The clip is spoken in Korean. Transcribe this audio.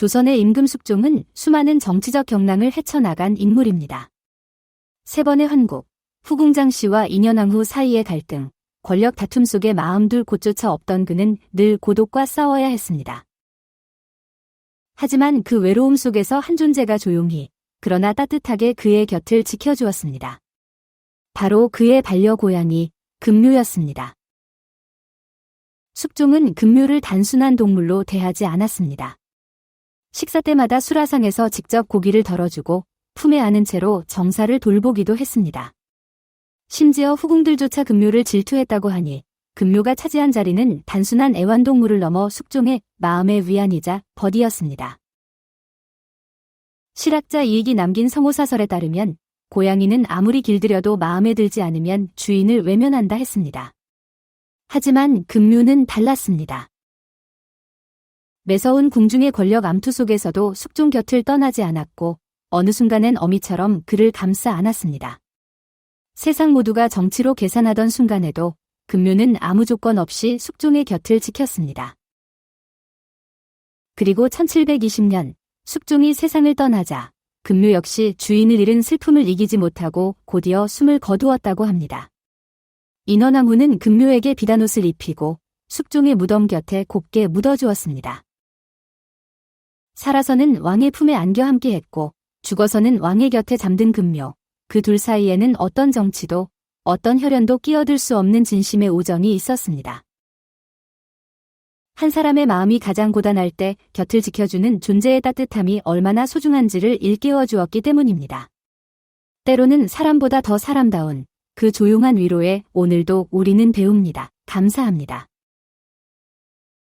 조선의 임금 숙종은 수많은 정치적 경랑을 헤쳐나간 인물입니다. 세 번의 환국, 후궁장 씨와 인현왕후 사이의 갈등, 권력 다툼 속에 마음둘 곳조차 없던 그는 늘 고독과 싸워야 했습니다. 하지만 그 외로움 속에서 한 존재가 조용히, 그러나 따뜻하게 그의 곁을 지켜주었습니다. 바로 그의 반려 고양이, 금묘였습니다. 숙종은 금묘를 단순한 동물로 대하지 않았습니다. 식사 때마다 수라상에서 직접 고기를 덜어주고 품에 안은 채로 정사를 돌보기도 했습니다. 심지어 후궁들조차 금묘를 질투했다고 하니 금묘가 차지한 자리는 단순한 애완동물을 넘어 숙종의 마음의 위안이자 벗이었습니다. 실학자 이익이 남긴 성호사설에 따르면 고양이는 아무리 길들여도 마음에 들지 않으면 주인을 외면한다 했습니다. 하지만 금묘는 달랐습니다. 매서운 궁중의 권력 암투 속에서도 숙종 곁을 떠나지 않았고 어느 순간엔 어미처럼 그를 감싸 안았습니다. 세상 모두가 정치로 계산하던 순간에도 금묘는 아무 조건 없이 숙종의 곁을 지켰습니다. 그리고 1720년 숙종이 세상을 떠나자 금묘 역시 주인을 잃은 슬픔을 이기지 못하고 곧이어 숨을 거두었다고 합니다. 인원왕후는 금묘에게 비단옷을 입히고 숙종의 무덤 곁에 곱게 묻어주었습니다. 살아서는 왕의 품에 안겨 함께했고 죽어서는 왕의 곁에 잠든 금묘. 그 둘 사이에는 어떤 정치도 어떤 혈연도 끼어들 수 없는 진심의 우정이 있었습니다. 한 사람의 마음이 가장 고단할 때 곁을 지켜주는 존재의 따뜻함이 얼마나 소중한지를 일깨워 주었기 때문입니다. 때로는 사람보다 더 사람다운 그 조용한 위로에 오늘도 우리는 배웁니다. 감사합니다.